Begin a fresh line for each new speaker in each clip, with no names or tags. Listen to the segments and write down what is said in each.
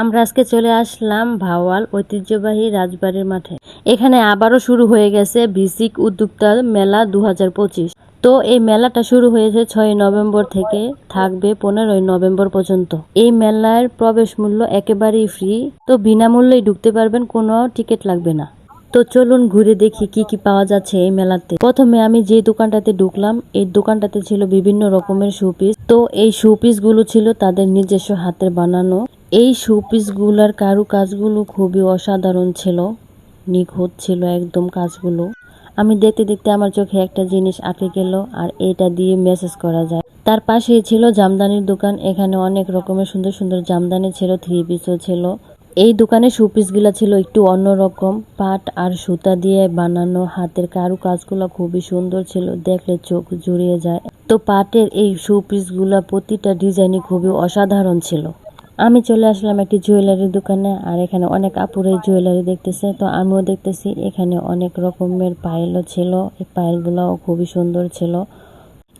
আমরা আজকে চলে আসলাম ভাওয়াল ঐতিহ্যবাহী রাজবাড়ির মাঠে। এখানে আবারও শুরু হয়ে গেছে বিসিক উদ্যোক্তা মেলা দু হাজার পঁচিশ। তো এই মেলাটা শুরু হয়েছে ছয় নভেম্বর থেকে থাকবে পনেরোই নভেম্বর পর্যন্ত। এই মেলার প্রবেশ মূল্য একেবারেই ফ্রি তো বিনামূল্যেই ঢুকতে পারবেন, কোনো টিকিট লাগবে না। তো চলুন ঘুরে দেখি কি কি পাওয়া যাচ্ছে এই মেলাতে। প্রথমে আমি যে দোকানটাতে ঢুকলাম, এই দোকানটাতে ছিল বিভিন্ন রকমের শোপিস। তো এই শোপিসগুলো ছিল তাদের নিজস্ব হাতের বানানো। এই শোপিসগুলার কারু কাজগুলো খুবই অসাধারণ ছিল, নিখুঁত ছিল একদম কাজগুলো। আমি দেখতে দেখতে আমার চোখে একটা জিনিস আঁকে গেল আর এটা দিয়ে মেসেজ করা যায়। তার পাশেই ছিল জামদানির দোকান, এখানে অনেক রকমের সুন্দর সুন্দর জামদানি ছিল থ্রি পিসও ছিল। এই দোকানে শোপিসগুলো ছিল একটু অন্যরকম পাট আর সুতা দিয়ে বানানো, হাতের কারু কাজগুলো খুবই সুন্দর ছিল, দেখলে চোখ জুড়িয়ে যায়। তো পাটের এই শোপিসগুলো প্রতিটা ডিজাইনই খুবই অসাধারণ ছিল। আমি চলে আসলাম একটি জুয়েলারি দোকানে, আর এখানে অনেক আপুরে জুয়েলারি দেখতেছে। তো আমিও দেখতেছি, এখানে অনেক রকমের পায়েলও ছিল। এই পায়েলগুলোও খুবই সুন্দর ছিল।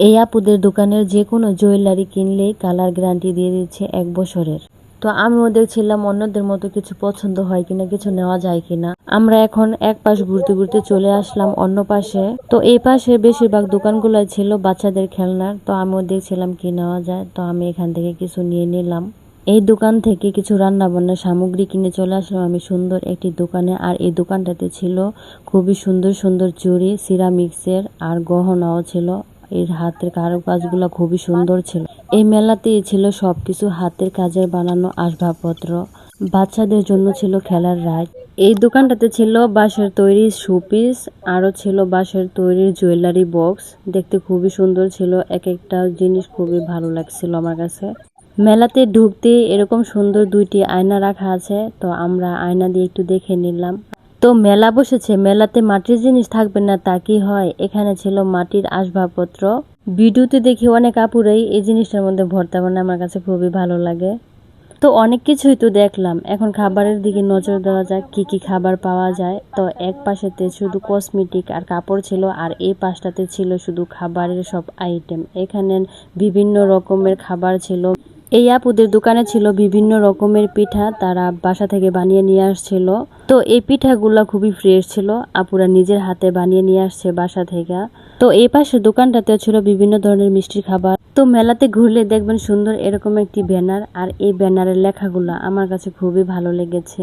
এই আপুদের দোকানের যে কোনো জুয়েলারি কিনলেই কালার গ্যারান্টি দিয়ে দিচ্ছে এক বছরের। তো আমিও দেখছিলাম, অন্যদের মতো কিছু পছন্দ হয় কিনা, কিছু নেওয়া যায় কিনা। আমরা এখন এক পাশ ঘুরতে ঘুরতে চলে আসলাম অন্য পাশে। তো এই পাশে বেশিরভাগ দোকানগুলো ছিল বাচ্চাদের খেলনার। তো আমিও দেখছিলাম কি নেওয়া যায়। তো আমি এখান থেকে কিছু নিয়ে নিলাম। এই দোকান থেকে কিছু রান্না বান্নার সামগ্রী কিনে চলে আসলাম আমি সুন্দর একটি দোকানে। আর এই দোকানটাতে ছিল খুবই সুন্দর সুন্দর চুড়ি, সিরামিক্সের আর গহনাও ছিল। এর হাতের কারুকাজগুলো খুবই সুন্দর ছিল। এই মেলাতেই ছিল সবকিছু, হাতের কাজের বানানো আসবাবপত্র, বাচ্চাদের জন্য ছিল খেলার রাইড। এই দোকানটাতে ছিল বাঁশের তৈরি শোপিস, আরও ছিল বাঁশের তৈরি জুয়েলারি বক্স। দেখতে খুবই সুন্দর ছিল এক একটা জিনিস খুবই ভালো লাগছিল আমার কাছে। মেলাতে ঢুকতে এরকম সুন্দর দুইটি আয়না রাখা আছে, তো আমরা আয়না দিয়ে একটু দেখে নিলাম। তো মেলা বসেছে, মেলাতে মাটির জিনিস থাকবে না, তা কি হয়? এখানে ছিল মাটির আসবাবপত্র। ভিডিওতে দেখি অনেক আপুরাই এই জিনিসটার মধ্যে ভরতে মানে আমার কাছে খুবই ভালো লাগে। তো অনেক কিছুই তো দেখলাম। এখন খাবারের দিকে নজর দেওয়া যাক, কি কি খাবার পাওয়া যায়। তো এক পাশেতে শুধু কসমেটিক আর কাপড় ছিল, আর এই পাশটাতে ছিল শুধু খাবারের সব আইটেম। এখানে বিভিন্ন রকমের খাবার ছিল। এই আপুদের দোকানে ছিল বিভিন্ন রকমের পিঠা তারা বাসা থেকে বানিয়ে নিয়ে আসছিল। তো এই পিঠাগুলো খুবই ফ্রেশ ছিল, আপুরা নিজের হাতে বানিয়ে নিয়ে আসছে বাসা থেকে। তো এই পাশে দোকানটাতে ছিল বিভিন্ন ধরনের মিষ্টির খাবার। তো মেলাতে ঘুরলে দেখবেন সুন্দর এরকম একটি ব্যানার, আর এই ব্যানারের লেখাগুলো আমার কাছে খুবই ভালো লেগেছে।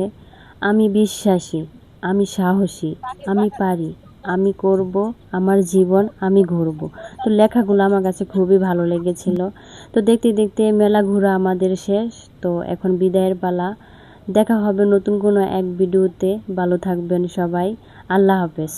আমি বিশ্বাসী, আমি সাহসী, আমি পারি, আমি করব, আমার জীবন আমি ঘুরব। তো লেখাগুলো আমার কাছে খুবই ভালো লেগেছিল। তো দেখতে দেখতে মেলা ঘোরা আমাদের শেষ। তো এখন বিদায়ের পালা। দেখা হবে নতুন কোনো এক ভিডিওতে। ভালো থাকবেন সবাই। আল্লাহ হাফেজ।